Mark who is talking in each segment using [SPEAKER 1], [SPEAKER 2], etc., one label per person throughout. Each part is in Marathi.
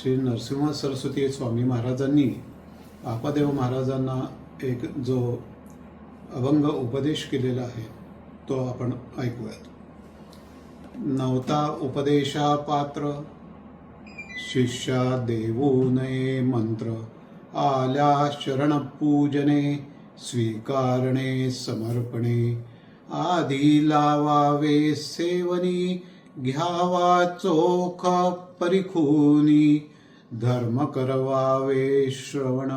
[SPEAKER 1] श्री नरसिंह सरस्वती स्वामी महाराजांनी आपादेव महाराजांना एक जो अभंग उपदेश केलेला आहे तो आपण ऐकूयात. नवता उपदेशा पात्र शिष्या देवू नये मंत्र आल्या शरणपूजने स्वीकारणे समर्पणे आधी लावावे सेवनी घ्यावा चोख परिखूनी धर्म करवावे श्रवण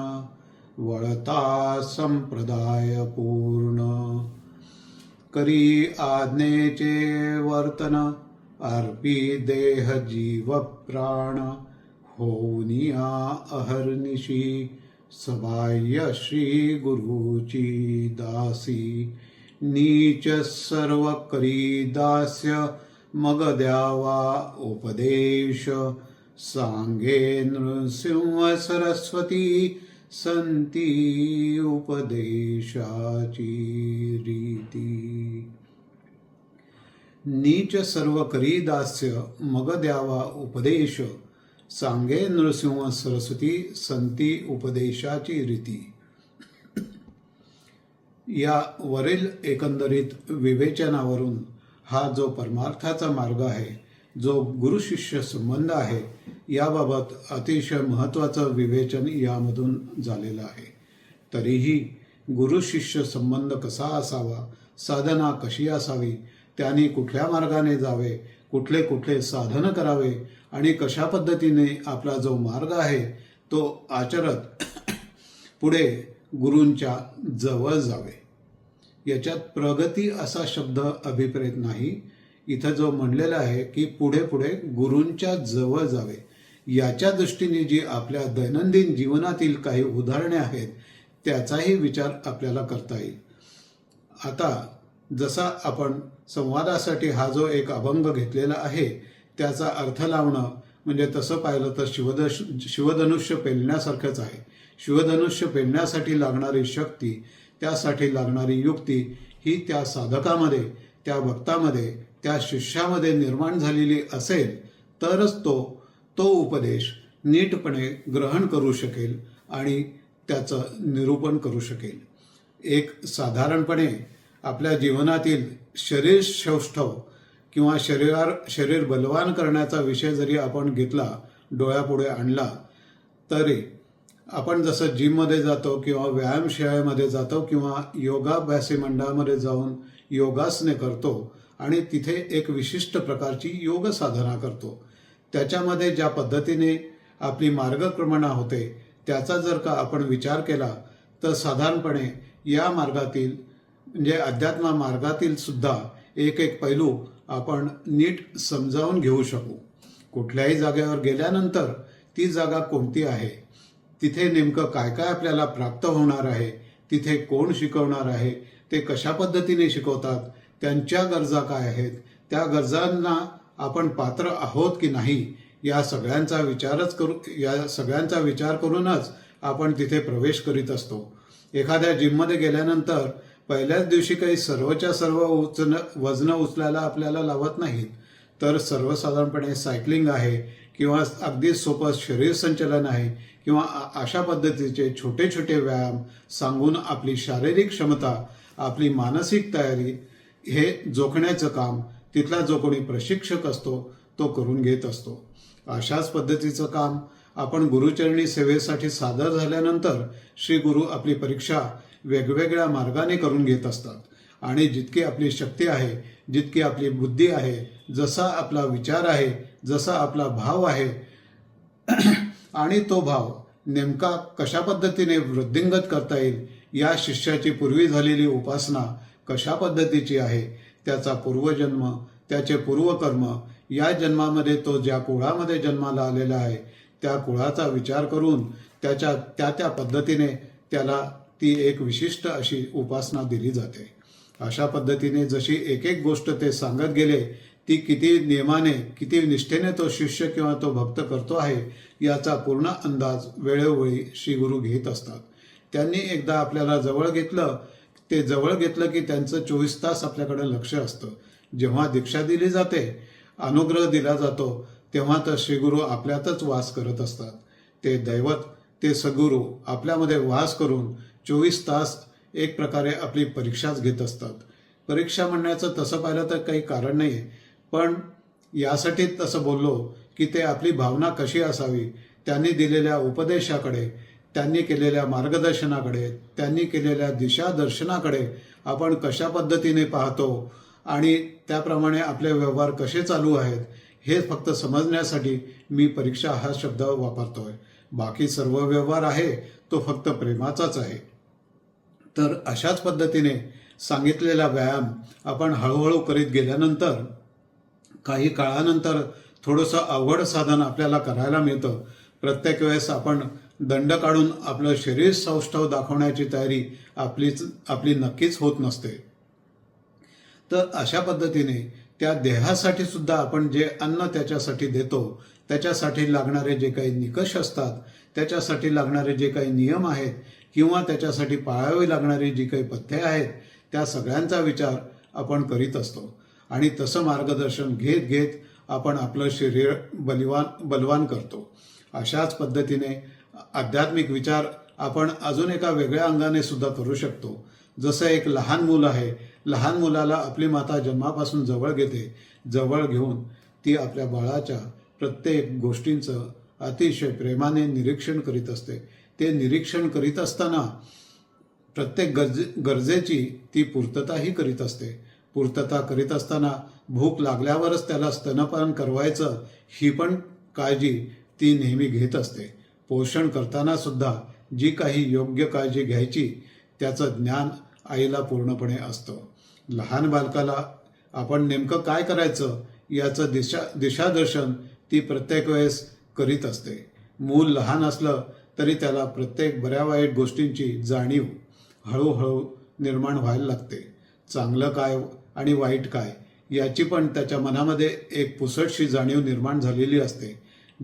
[SPEAKER 1] वळता संप्रदाय पूर्ण. करी आज्ञेचे वर्तन अर्पी देह जीव प्राण होनिया अहर्निशी सबाह्य श्री गुरुची दासी नीच सर्व करी दास्य मग द्यावा उपदेश सांगे नृसिंह सरस्वती संती उपदेशाची रीती। नीच सर्व करी दास्य मग द्यावा उपदेश सांगे नृसिंह सरस्वती संती उपदेशाची रीती। या वरील एकंदरीत विवेचनावरून हा जो परमार्थाचा मार्ग आहे जो गुरु शिष्य संबंध आहे याबाबत अतिशय महत्त्वाचं विवेचन यामधून झालेलं आहे. तरीही गुरु शिष्य संबंध कसा असावा साधना कशी असावी त्यांनी कुठल्या मार्गाने जावे कुठले कुठले साधन करावे आणि कशा पद्धतीने आपला जो मार्ग आहे तो आचरत पुढे गुरूंच्या जवळ जावे. याच्यात प्रगती असा शब्द अभिप्रेत नाही. इथं जो म्हणलेला आहे की पुढे पुढे गुरूंच्या जवळ जावे. याच्या दृष्टीने जी आपल्या दैनंदिन जीवनातील काही उदाहरणे आहेत त्याचाही विचार आपल्याला करता येईल. आता जसा आपण संवादासाठी हा जो एक अभंग घेतलेला आहे त्याचा अर्थ लावणं म्हणजे तसं पाहिलं तर शिवदश शिवधनुष्य पेलण्यासारखंच आहे. शिवधनुष्य पेलण्यासाठी लागणारी शक्ती त्यासाठी लागणारी युक्ती ही त्या साधकामध्ये त्या भक्तामध्ये त्या शिष्यामध्ये निर्माण झालेली असेल तरच तो तो उपदेश नीटपणे ग्रहण करू शकेल आणि त्याचं निरूपण करू शकेल. एक साधारणपणे आपल्या जीवनातील शरीर सौष्ठव किंवा शरीरार शरीर बलवान करण्याचा विषय जरी आपण घेतला डोळ्यापुढे आणला तरी आपण जसं जिममध्ये जातो किंवा व्यायामशाळेमध्ये जातो किंवा योगाभ्यासी मंडळामध्ये जाऊन योगासने करतो आणि तिथे एक विशिष्ट प्रकारची योग साधना करतो. त्याच्यामध्ये ज्या पद्धतीने आपली मार्गक्रमणा होते त्याचा जर का आपण विचार केला तर साधारणपणे या मार्गातील म्हणजे अध्यात्मा मार्गातील सुद्धा एक एक पैलू आपण नीट समजावून घेऊ शकू. कुठल्याही जागेवर गेल्यानंतर ती जागा कोणती आहे? तिथे नेमकं काय काय आपल्याला प्राप्त होणार आहे तिथे कोण शिकवणार आहे ते कशा पद्धतीने शिकवतात त्यांच्या गरजा काय आहेत त्या गरजांना आपण पात्र आहोत की नाही या सगळ्यांचा विचारच करू या सगळ्यांचा विचार करूनच आपण तिथे प्रवेश करीत असतो. एखाद्या जिममध्ये गेल्यानंतर पहिल्याच दिवशी काही सर्वच्या सर्व उचन वजनं उचलायला आपल्याला लावत नाहीत. तर सर्वसाधारणपणे सायकलिंग आहे किंवा अगदी सोपं शरीर संचलन आहे किंवा अशा पद्धतीचे छोटे छोटे व्यायाम सांगून आपली शारीरिक क्षमता आपली मानसिक तयारी हे जोखण्याचं काम तिथला जो कोणी प्रशिक्षक असतो तो करून घेत असतो. अशाच पद्धतीचं काम आपण गुरुचरणी सेवेसाठी सादर झाल्यानंतर श्री गुरु आपली परीक्षा वेगवेगळ्या मार्गाने करून घेत असतात. आणि जितकी आपली शक्ती आहे जितकी आपली बुद्धी आहे जसा आपला विचार आहे जसा आपला भाव आहे आणि तो भाव नेमका कशा पद्धतीने वृद्धिंगत करता येईल या शिष्याची पूर्वी झालेली उपासना कशा पद्धतीची आहे त्याचा पूर्वजन्म त्याचे पूर्वकर्म या जन्मामध्ये तो ज्या कुळामध्ये जन्माला आलेला आहे त्या कुळाचा विचार करून त्याच्या त्या त्या पद्धतीने त्याला ती एक विशिष्ट अशी उपासना दिली जाते. अशा पद्धतीने जशी एक एक गोष्ट ते सांगत गेले ती किती नियमाने किती निष्ठेने तो शिष्य किंवा तो भक्त करतो आहे याचा पूर्ण अंदाज वेळोवेळी श्री गुरु घेत असतात. त्यांनी एकदा आपल्याला जवळ घेतलं ते जवळ घेतलं की त्यांचं चोवीस तास आपल्याकडे लक्ष असतं. जेव्हा दीक्षा दिली जाते अनुग्रह दिला जातो तेव्हा तर श्रीगुरू आपल्यातच वास करत असतात. ते दैवत ते सद्गुरू आपल्यामध्ये वास करून चोवीस तास एक प्रकारे आपली परीक्षाच घेत असतात. परीक्षा म्हणण्याचं तसं पाहिलं तर काही कारण नाही आहे पण यासाठी तसं बोललो की ते आपली भावना कशी असावी त्यांनी दिलेल्या उपदेशाकडे त्यांनी केलेल्या मार्गदर्शनाकडे त्यांनी केलेल्या दिशादर्शनाकडे आपण कशा पद्धतीने पाहतो आणि त्याप्रमाणे आपले व्यवहार कसे चालू आहेत हे फक्त समजण्यासाठी मी परीक्षा हा शब्द वापरतोय. बाकी सर्व व्यवहार आहे तो फक्त प्रेमाचाच आहे. तर अशाच पद्धतीने सांगितलेला व्यायाम आपण हळूहळू करीत गेल्यानंतर काही काळानंतर थोडंसं अवघड साधन आपल्याला करायला मिळतं. प्रत्येक वेळेस आपण दंड काढून आपलं शरीर सौष्ठव दाखवण्याची तयारी आपलीच आपली नक्कीच होत नसते. तर अशा पद्धतीने त्या देहासाठी सुद्धा आपण जे अन्न त्याच्यासाठी देतो त्याच्यासाठी लागणारे जे काही निकष असतात त्याच्यासाठी लागणारे जे काही नियम आहेत किंवा त्याच्यासाठी पाळावी लागणारी जी काही पथ्ये आहेत त्या सगळ्यांचा विचार आपण करीत असतो. आणि तसं मार्गदर्शन घेत घेत आपण आपलं शरीर बलिवान बलवान करतो. अशाच पद्धतीने आध्यात्मिक विचार आपण अजून एका वेगळ्या अंगाने सुद्धा करू शकतो. जसं एक लहान मूल आहे लहान मुलाला आपली माता जन्मापासून जवळ घेते जवळ घेऊन ती आपल्या बाळाच्या प्रत्येक गोष्टींचं अतिशय प्रेमाने निरीक्षण करीत असते. ते निरीक्षण करीत असताना प्रत्येक गरजे गरजेची ती पूर्तताही करीत असते. पूर्तता करीत असताना भूक लागल्यावरच त्याला स्तनपान करवायचं ही पण काळजी ती नेहमी घेत असते. पोषण करताना सुद्धा जी काही योग्य काळजी घ्यायची त्याचं ज्ञान आईला पूर्णपणे असतं. लहान बालकाला आपण नेमकं काय करायचं याचं दिशा दिशादर्शन ती प्रत्येक वेळेस करीत असते. मूल लहान असलं तरी त्याला प्रत्येक बऱ्या वाईट गोष्टींची जाणीव हळूहळू निर्माण व्हायला लागते. चांगलं काय आणि वाईट काय याची पण त्याच्या मनामध्ये एक पुसटशी जाणीव निर्माण झालेली असते.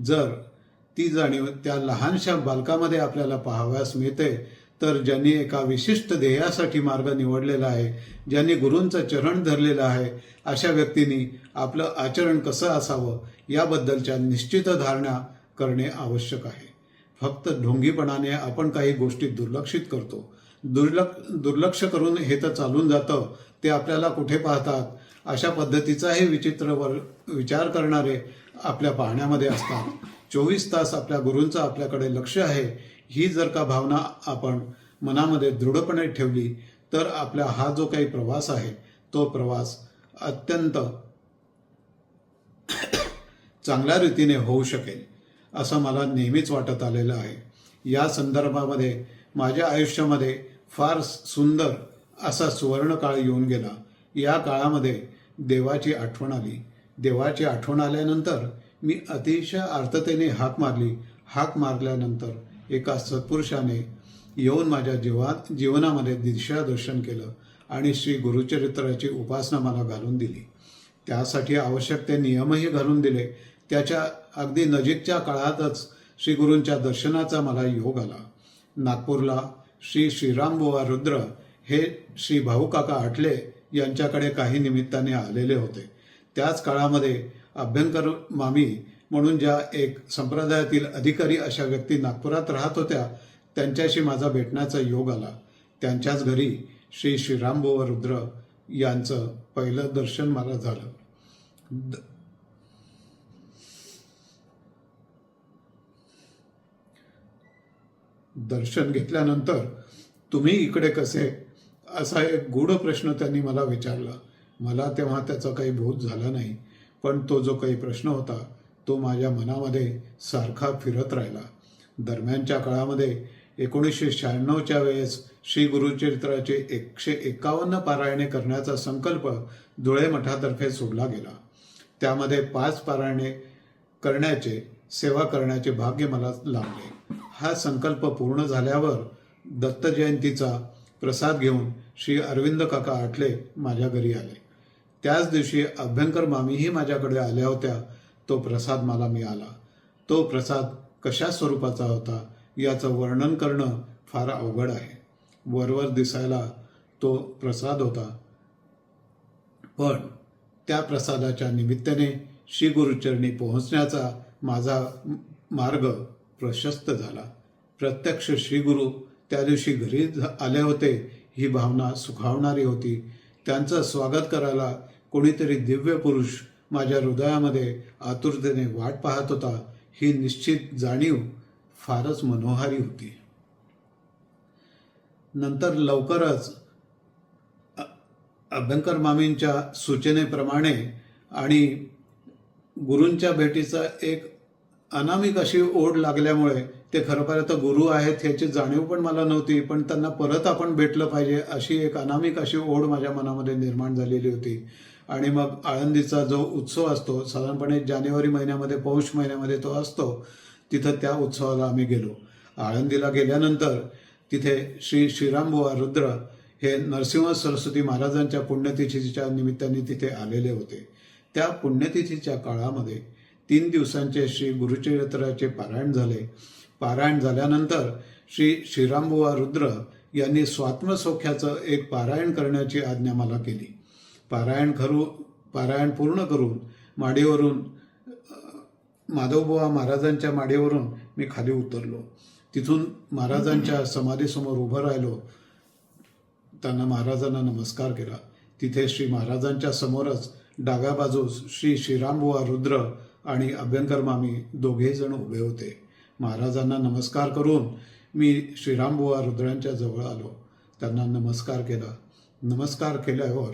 [SPEAKER 1] जर ती जाणीव त्या लहानशा बालकामध्ये आपल्याला पाहाव्यास मिळते तर ज्यांनी एका विशिष्ट ध्येयासाठी मार्ग निवडलेला आहे ज्यांनी गुरूंचं चरण धरलेलं आहे अशा व्यक्तींनी आपलं आचरण कसं असावं याबद्दलच्या निश्चित धारणा करणे आवश्यक आहे. फक्त ढोंगीपणाने आपण काही गोष्टी दुर्लक्षित करतो दुर्लक्ष दुर्लक्ष करून हे तर चालून जातं ते आपल्याला कुठे पाहतात? अशा पद्धतीचाही विचित्र वर विचार करणारे आपल्या पाहण्यामध्ये असतात. चोवीस तास आपल्या गुरूंचं आपल्याकडे लक्ष आहे. ही जर का भावना आपण मनामध्ये दृढपणे ठेवली तर आपला हा जो काही प्रवास आहे तो प्रवास अत्यंत चांगल्या रीतीने होऊ शकेल असं मला नेहमीच वाटत आलेलं आहे. या संदर्भामध्ये माझ्या आयुष्यामध्ये फार सुंदर असा सुवर्ण काळ येऊन गेला. या काळामध्ये देवाची आठवण आली. देवाची आठवण आल्यानंतर मी अतिशय आर्ततेने हाक मारली. हाक मारल्यानंतर एका सत्पुरुषाने येऊन माझ्या जीवा जीवनामध्ये दिशादर्शन केलं आणि श्री गुरुचरित्राची उपासना मला घालून दिली. त्यासाठी आवश्यक ते नियमही घालून दिले. त्याच्या अगदी नजीकच्या काळातच श्री गुरूंच्या दर्शनाचा मला योग आला. नागपूरला श्री श्रीरामबुवा रुद्र हे श्री भाऊकाका आटले यांच्याकडे काही निमित्ताने आलेले होते. त्याच काळामध्ये अभ्यंकर मामी म्हणून ज्या एक संप्रदायातील अधिकारी अशा व्यक्ती नागपुरात राहत होत्या त्यांच्याशी माझा भेटण्याचा योग आला. त्यांच्याच घरी श्री श्रीरामबुवा रुद्र यांचं पहिलं दर्शन मला झालं. दर्शन घेतल्यानंतर तुम्ही इकडे कसे? असा एक गूढ प्रश्न त्यांनी मला विचारला. मला तेव्हा त्याचा काही बोध झाला नाही पण तो जो काही प्रश्न होता तो माझ्या मनामध्ये सारखा फिरत राहिला. दरम्यानच्या काळामध्ये एकोणीसशे शहाण्णवच्या वेळेस श्री गुरुचरित्राचे एकशे एकावन्न पारायणे करण्याचा संकल्प धुळे मठातर्फे सोडला गेला. त्यामध्ये पाच पारायणे करण्याचे सेवा करण्याचे भाग्य मला लाभले. हा संकल्प पूर्ण झाल्यावर दत्त जयंतीचा प्रसाद घेऊन श्री अरविंद काका आटले माझ्या घरी आले. त्याच दिवशी अभ्यंकर मामीही माझ्याकडे आल्या होत्या. तो प्रसाद मला मिळाला. तो प्रसाद कशा स्वरूपाचा होता याचं वर्णन करणं फार अवघड आहे. वरवर दिसायला तो प्रसाद होता. पण त्या प्रसादाच्या निमित्ताने श्री गुरुचरणी पोहोचण्याचा माझा मार्ग प्रशस्त झाला. प्रत्यक्ष श्रीगुरु त्या दिवशी घरी आले होते. ही भावना सुखावणारी होती. त्यांचं स्वागत करायला कोणीतरी दिव्य पुरुष माझ्या हृदयामध्ये आतुरतेने वाट पाहत होता. ही निश्चित जाणीव फारच मनोहारी होती. नंतर लवकरच अभ्यंकर मामींच्या सूचनेप्रमाणे आणि गुरूंच्या भेटीचा एक अनामिक अशी ओढ लागल्यामुळे ते खरं तर गुरु आहेत ह्याची जाणीव पण मला नव्हती पण त्यांना परत आपण भेटलं पाहिजे अशी एक अनामिक अशी ओढ माझ्या मनामध्ये निर्माण झालेली होती. आणि मग आळंदीचा जो उत्सव असतो साधारणपणे जानेवारी महिन्यामध्ये पौष महिन्यामध्ये तो असतो तिथं त्या उत्सवाला आम्ही गेलो. आळंदीला गेल्यानंतर तिथे श्री श्रीरामबुवा रुद्र हे नरसिंह सरस्वती महाराजांच्या पुण्यतिथीच्या निमित्ताने तिथे आलेले होते. त्या पुण्यतिथीच्या काळामध्ये तीन दिवसांचे श्री गुरुचरित्राचे पारायण झाले. पारायण झाल्यानंतर श्री श्रीरामबुवा रुद्र यांनी स्वात्मसौख्याचं एक पारायण करण्याची आज्ञा मला केली. पारायण करू पारायण पूर्ण करून माडीवरून माधवबुवा महाराजांच्या माडीवरून मी खाली उतरलो. तिथून महाराजांच्या समाधीसमोर उभं राहिलो. त्यांना महाराजांना नमस्कार केला. तिथे श्री महाराजांच्या समोरच डाव्या बाजूस श्री श्रीरामबुवा रुद्र आणि अभ्यंकर मामी दोघेही जण उभे होते. महाराजांना नमस्कार करून मी श्रीरामबुवा रुद्रांच्या जवळ आलो. त्यांना नमस्कार केला. नमस्कार केल्यावर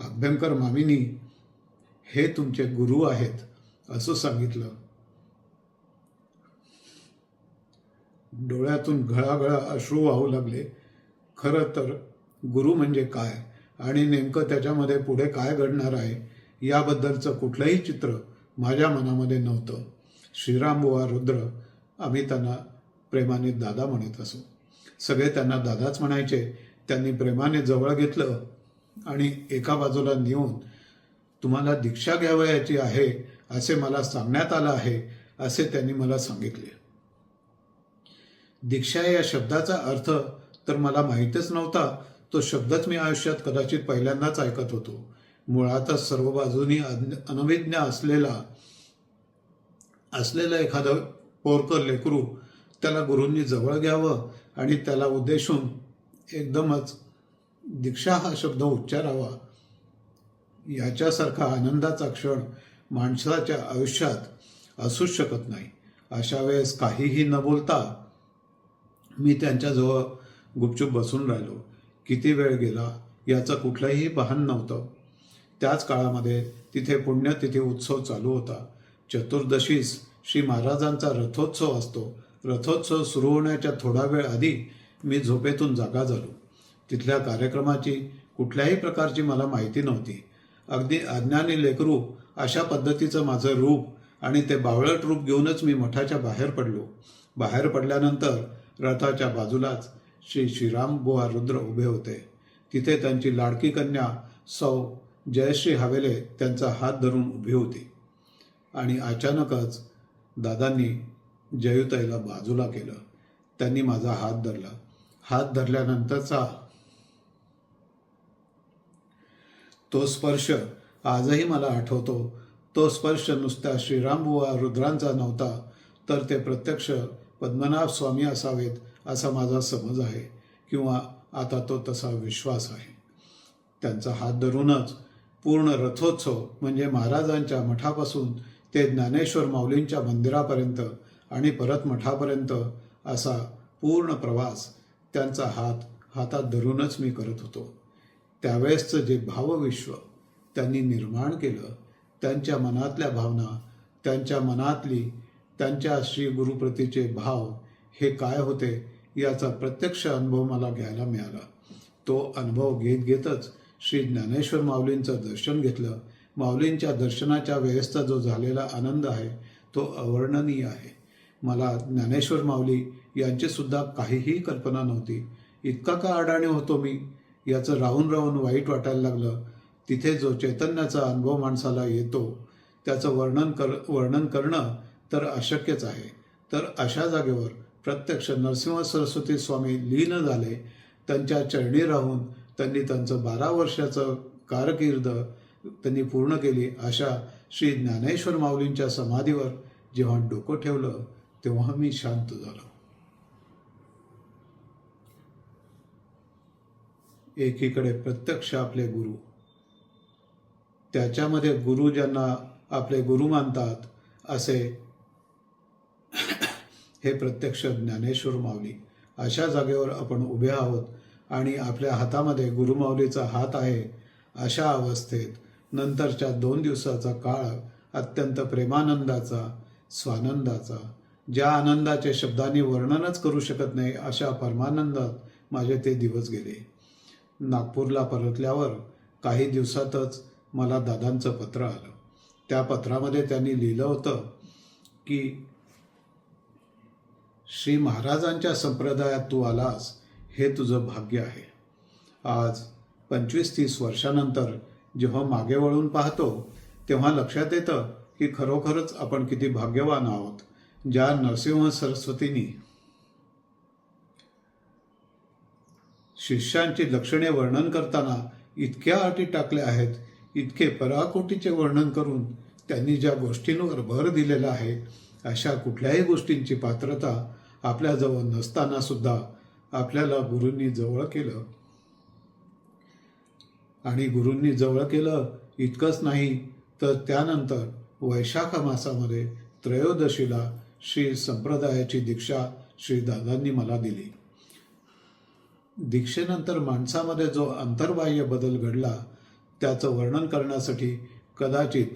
[SPEAKER 1] अभ्यंकर मामीनी हे तुमचे गुरु आहेत असं सांगितलं. डोळ्यातून घळाघळा अश्रू वाहू लागले. खरं तर गुरु म्हणजे काय? आणि नेमकं त्याच्यामध्ये पुढे काय घडणार आहे याबद्दलचं कुठलंही चित्र माझ्या मनामध्ये नव्हतं. श्रीराम बुवा रुद्र आम्ही त्यांना प्रेमाने दादा म्हणत असो. सगळे त्यांना दादाच म्हणायचे त्यांनी प्रेमाने जवळ घेतलं आणि एका बाजूला नेऊन तुम्हाला दीक्षा घ्यावयाची आहे असे मला सांगण्यात आलं आहे असे त्यांनी मला सांगितले. दीक्षा या शब्दाचा अर्थ तर मला माहीतच नव्हता तो शब्दच मी आयुष्यात कदाचित पहिल्यांदाच ऐकत होतो. मुळातच सर्व बाजूनी अनभिज्ञ असलेला असलेलं एखादं पोरकर लेकरू त्याला गुरूंनी जवळ घ्यावं आणि त्याला उद्देशून एकदमच दीक्षा हा शब्द उच्चारावा याच्यासारखा आनंदाचा क्षण माणसाच्या आयुष्यात असूच शकत नाही. अशा वेळेस काहीही न बोलता मी त्यांच्याजवळ गुपचूप बसून राहिलो. किती वेळ गेला याचं कुठलंही बहान नव्हतं. त्याच काळामध्ये तिथे पुण्यतिथी उत्सव चालू होता. चतुर्दशीस श्री महाराजांचा रथोत्सव असतो. रथोत्सव सुरू होण्याच्या थोडा वेळ आधी मी झोपेतून जागा झालो. तिथल्या कार्यक्रमाची कुठल्याही प्रकारची मला माहिती नव्हती. अगदी अज्ञानी लेकरू अशा पद्धतीचं माझं रूप आणि ते बावळट रूप घेऊनच मी मठाच्या बाहेर पडलो. बाहेर पडल्यानंतर रथाच्या बाजूलाच श्री श्रीराम बुवा रुद्र उभे होते. तिथे त्यांची लाडकी कन्या सौ जयश्री हवेले त्यांचा हात धरून उभी होती. आणि अचानकच दादांनी जयुताईला बाजूला केलं. त्यांनी माझा हात धरला. हात धरल्यानंतरचा तो स्पर्श आजही मला आठवतो. तो स्पर्श नुसत्या श्रीरामबुवा रुद्रांचा नव्हता तर ते प्रत्यक्ष पद्मनाभ स्वामी असावेत असा माझा समज आहे किंवा आता तो तसा विश्वास आहे. त्यांचा हात धरूनच पूर्ण रथोत्सव म्हणजे महाराजांच्या मठापासून ते ज्ञानेश्वर माऊलींच्या मंदिरापर्यंत आणि परत मठापर्यंत असा पूर्ण प्रवास त्यांचा हात हातात धरूनच मी करत होतो. त्यावेळेसचं जे भावविश्व त्यांनी निर्माण केलं त्यांच्या मनातल्या भावना त्यांच्या मनातली त्यांच्या श्री गुरुप्रतीचे भाव हे काय होते याचा प्रत्यक्ष अनुभव मला घ्यायला मिळाला. तो अनुभव घेत घेतच श्री ज्ञानेश्वर माऊलींचं दर्शन घेतलं. माऊलींच्या दर्शनाच्या वेळेसचा जो झालेला आनंद आहे तो अवर्णनीय आहे. मला ज्ञानेश्वर माऊली यांचीसुद्धा काहीही कल्पना नव्हती. इतका का अडाणी होतो मी? याचं राहून राहून वाईट वाटायला लागलं. तिथे जो चैतन्याचा अनुभव माणसाला येतो त्याचं वर्णन कर वर्णन करणं तर अशक्यच आहे. तर अशा जागेवर प्रत्यक्ष नरसिंह सरस्वती स्वामी लीन झाले त्यांच्या चरणी राहून त्यांनी त्यांचं बारा वर्षाचं कारकीर्द त्यांनी पूर्ण केली. अशा श्री ज्ञानेश्वर माऊलींच्या समाधीवर जेव्हा डोकं ठेवलं तेव्हा मी शांत झालो. एकीकडे प्रत्यक्ष आपले गुरु. त्याच्यामध्ये गुरु ज्यांना आपले गुरु मानतात असे हे प्रत्यक्ष ज्ञानेश्वर माऊली. अशा जागेवर आपण उभे आहोत आणि आपल्या हातामध्ये गुरुमाऊलीचा हात आहे अशा अवस्थेत नंतरच्या दोन दिवसाचा काळ अत्यंत प्रेमानंदाचा स्वानंदाचा. ज्या आनंदाचे शब्दांनी वर्णनच करू शकत नाही अशा परमानंदात माझे ते दिवस गेले. नागपूरला परतल्यावर काही दिवसातच मला दादांचं पत्र आलं. त्या पत्रामध्ये त्यांनी लिहिलं होतं की श्री महाराजांच्या संप्रदायात तू आलास हे तुझं भाग्य आहे. आज पंचवीस तीस वर्षानंतर जेव्हा मागे वळून पाहतो तेव्हा लक्षात येतं की खरोखरच आपण किती भाग्यवान आहोत ज्या नरसिंह सरस्वतींनी शिष्यांची लक्षणे वर्णन करताना इतक्या अटी टाकल्या आहेत इतके पराकोटीचे वर्णन करून त्यांनी ज्या गोष्टींवर भर दिलेला आहे अशा कुठल्याही गोष्टींची पात्रता आपल्याजवळ नसताना सुद्धा आपल्याला गुरूंनी जवळ केलं. आणि गुरूंनी जवळ केलं इतकंच नाही तर त्यानंतर वैशाख मासामध्ये त्रयोदशीला श्री संप्रदायाची दीक्षा श्री दादांनी मला दिली. दीक्षेनंतर माणसामध्ये जो अंतर्बाह्य बदल घडला त्याचं वर्णन करण्यासाठी कदाचित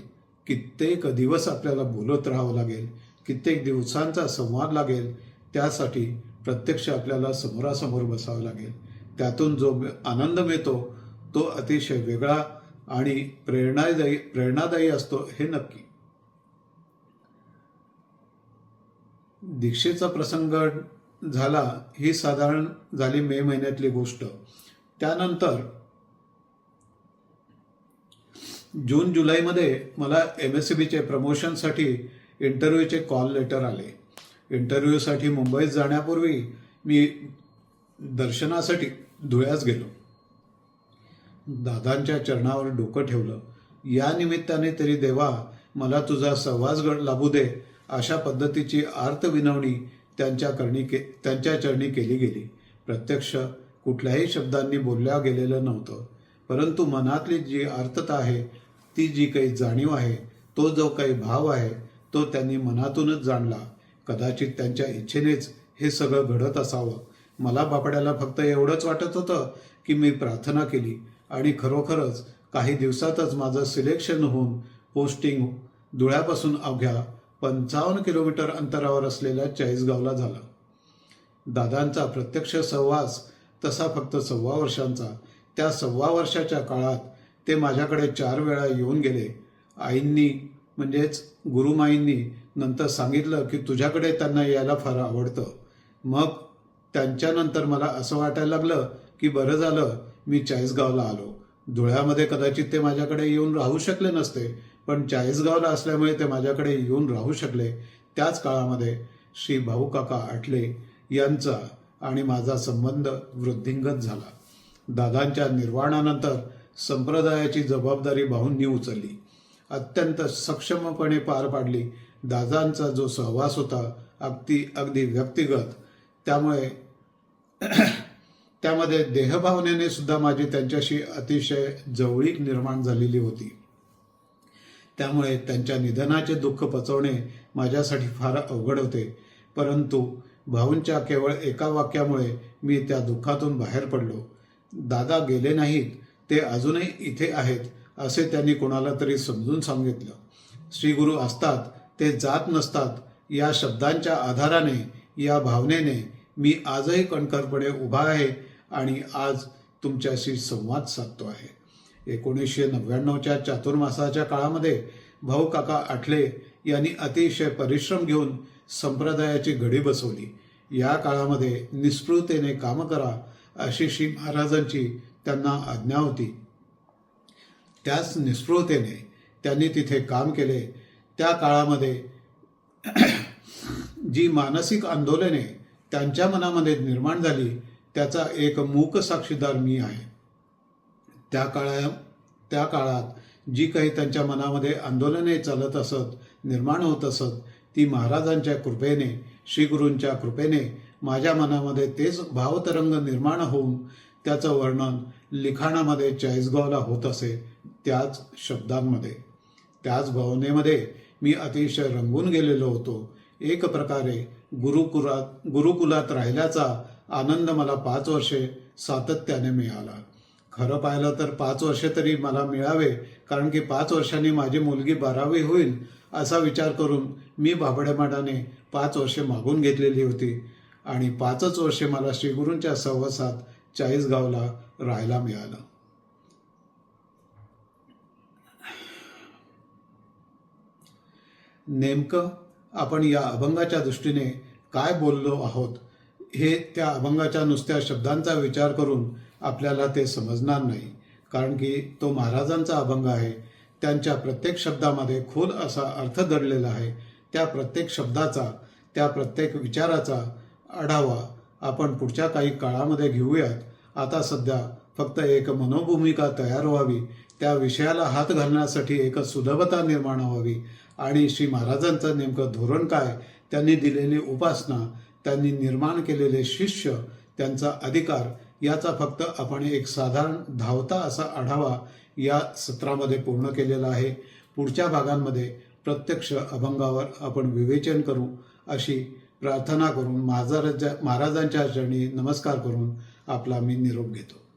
[SPEAKER 1] कित्येक दिवस आपल्याला बोलत राहावं लागेल. कित्येक दिवसांचा संवाद लागेल. त्यासाठी प्रत्यक्ष आपल्याला समोरासमोर बसावं लागेल. त्यातून जो आनंद मिळतो तो अतिशय वेगळा आणि प्रेरणादायी प्रेरणादायी असतो हे नक्की. दीक्षेचा प्रसंग झाला ही साधारण झाली मे महिन्यातली गोष्ट. त्यानंतर जून जुलैमध्ये मला एम एस सी बीचे प्रमोशनसाठी इंटरव्ह्यूचे कॉल लेटर आले. इंटरव्ह्यूसाठी मुंबईत जाण्यापूर्वी मी दर्शनासाठी धुळ्यास गेलो. दादांच्या चरणावर डोकं ठेवलं. या निमित्ताने तरी देवा मला तुझा सहवास गड लाभू दे अशा पद्धतीची आर्त विनवणी त्यांच्या करणी के त्यांच्या चरणी केली गेली. प्रत्यक्ष कुठल्याही शब्दांनी बोलल्या गेलेलं नव्हतं. परंतु मनातली जी आर्तता आहे ती जी काही जाणीव आहे तो जो काही भाव आहे तो त्यांनी मनातूनच जाणला कदाचित त्यांच्या इच्छेनेच हे सगळं घडत असावं. मला बापड्याला फक्त एवढंच वाटत होतं की मी प्रार्थना केली आणि खरोखरच काही दिवसातच माझं सिलेक्शन होऊन पोस्टिंग धुळ्यापासून अवघ्या पंचावन्न किलोमीटर अंतरावर असलेल्या चाळीसगावला झाला. दादांचा प्रत्यक्ष सहवास तसा फक्त सव्वा वर्षांचा. त्या सव्वा वर्षाच्या काळात ते माझ्याकडे चार वेळा येऊन गेले. आईंनी म्हणजेच गुरुमाईंनी नंतर सांगितलं की तुझ्याकडे त्यांना यायला फार आवडतं. मग त्यांच्यानंतर मला असं वाटायला लागलं की बरं झालं मी चाळीसगावला आलो. धुळ्यामध्ये कदाचित ते माझ्याकडे येऊन राहू शकले नसते पण चाळीसगावला असल्यामुळे ते माझ्याकडे येऊन राहू शकले. त्याच काळामध्ये श्री भाऊ काका आठले यांचा आणि माझा संबंध वृद्धिंगत झाला. दादांच्या निर्वाणानंतर संप्रदायाची जबाबदारी भाऊंनी उचलली. अत्यंत सक्षमपणे पार पाडली. दादांचा जो सहवास होता अगदी अगदी व्यक्तिगत. त्यामुळे त्यामध्ये देहभावनेने सुद्धा माझी त्यांच्याशी अतिशय जवळीक निर्माण झालेली होती. त्यामुळे त्यांच्या निधनाचे दुःख पचवणे माझ्यासाठी फार अवघड होते. परंतु भाऊंच्या केवळ एका वाक्यामुळे मी त्या दुःखातून बाहेर पडलो. दादा गेले नाहीत ते अजूनही इथे आहेत. असे त्यांनी कोणाला तरी समजून सांगितलं. श्री गुरु असतात ते जात नसतात या शब्दांच्या आधाराने या भावनेने मी आजही कणखरपणे उभा आहे आणि आज तुमच्याशी संवाद साधतो आहे. एकोणीसशे नव्याण्णवच्या चातुर्मासाच्या काळामध्ये भाऊ काका आठले यांनी अतिशय परिश्रम घेऊन संप्रदायाची घडी बसवली. या काळामध्ये निस्पृहतेने काम करा अशी श्री महाराजांची त्यांना आज्ञा होती. त्याच निस्पृहतेने त्यांनी तिथे काम केले. त्या काळामध्ये जी मानसिक आंदोलने त्यांच्या मनामध्ये निर्माण झाली त्याचा एक मूक साक्षीदार मी आहे. त्या काळा त्या काळात जी काही त्यांच्या मनामध्ये आंदोलने चालत असत निर्माण होत असत ती महाराजांच्या कृपेने श्रीगुरूंच्या कृपेने माझ्या मनामध्ये तेच भावतरंग निर्माण होऊन त्याचं वर्णन लिखाणामध्ये चाळीसगावला होत असे. त्याच शब्दांमध्ये त्याच भावनेमध्ये मी अतिशय रंगून गेलेलो होतो. एक प्रकारे गुरुकुलात गुरुकुलात राहिल्याचा आनंद मला पाच वर्षे सातत्याने मिळाला. खरं पाहिलं तर पाच वर्षे तरी मला मिळावे कारण की पाच वर्षांनी माझी मुलगी बारावी होईल असा विचार करून मी बाबड्यामाडाने पाच वर्षे मागून घेतलेली होती. आणि पाचच वर्षे मला श्रीगुरूंच्या सहवासात चाळीसगावला राहायला मिळालं. नेमकं आपण या अभंगाच्या दृष्टीने काय बोललो आहोत हे त्या अभंगाच्या नुसत्या शब्दांचा विचार करून आपल्याला ते समजणार नाही. कारण की तो महाराजांचा अभंग आहे. त्यांच्या प्रत्येक शब्दामध्ये खोल असा अर्थ दडलेला आहे. त्या प्रत्येक शब्दाचा त्या प्रत्येक विचाराचा आढावा आपण पुढच्या काही काळामध्ये घेऊयात. आता सध्या फक्त एक मनोभूमिका तयार व्हावी. त्या विषयाला हात घालण्यासाठी एक सुलभता निर्माण व्हावी. आणि श्री महाराजांचं नेमकं धोरण काय? त्यांनी दिलेली उपासना त्यांनी निर्माण केलेले शिष्य त्यांचा अधिकार याचा फक्त आपण एक साधारण धावता असा आढावा या सत्रामध्ये पूर्ण केलेला आहे. पुढच्या भागांमध्ये प्रत्यक्ष अभंगावर आपण विवेचन करू अशी प्रार्थना करून महाराजांच्या महाराजांच्या चरणी नमस्कार करून आपला मी निरोप घेतो.